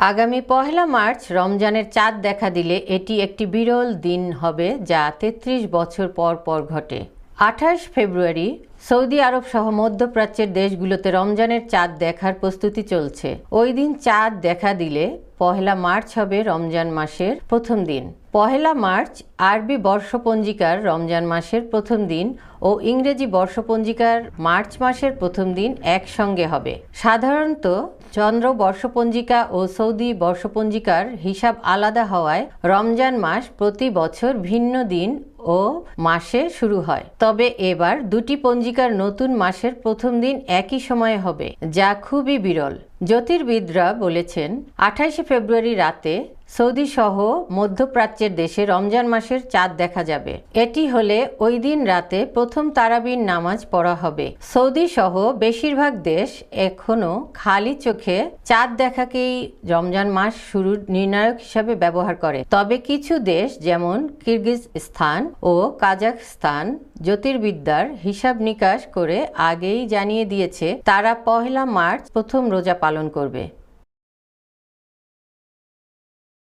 আগামী পহেলা মার্চ রমজানের চাঁদ দেখা দিলে এটি একটি বিরল দিন হবে যা তেত্রিশ বছর পর পর ঘটে। আঠাশ ফেব্রুয়ারি সৌদি আরব সহ মধ্যপ্রাচ্যের দেশগুলোতে রমজানের চাঁদ দেখার প্রস্তুতি চলছে। ওই দিন চাঁদ দেখা দিলে পহেলা মার্চ হবে রমজান মাসের প্রথম দিন। পহেলা মার্চ আরবি বর্ষপঞ্জিকার রমজান মাসের প্রথম দিন ও ইংরেজি বর্ষপঞ্জিকার মার্চ মাসের প্রথম দিন একসঙ্গে হবে। সাধারণত চন্দ্র বর্ষপঞ্জিকা ও সৌদি বর্ষপঞ্জিকার হিসাব আলাদা হওয়ায় রমজান মাস প্রতি বছর ভিন্ন দিন ও মাসে শুরু হয়। তবে এবার দুটি পঞ্জিকার নতুন মাসের প্রথম দিন একই সময়ে হবে, যা খুবই বিরল। জ্যোতির্বিদরা বলেছেন, আঠাশে ফেব্রুয়ারি রাতে সৌদি সহ মধ্যপ্রাচ্যের দেশে রমজান মাসের চাঁদ দেখা যাবে। এটি হলে ওই দিন রাতে প্রথম তারাবির নামাজ পড়া হবে। সৌদি সহ বেশিরভাগ দেশ এখনও খালি চোখে চাঁদ দেখাকেই রমজান মাস শুরুর নির্ণায়ক হিসাবে ব্যবহার করে। তবে কিছু দেশ যেমন কিরগিজস্তান ও কাজাখস্তান জ্যোতির্বিদ্যার হিসাব নিকাশ করে আগেই জানিয়ে দিয়েছে, তারা পহেলা মার্চ প্রথম রোজা পালন করবে।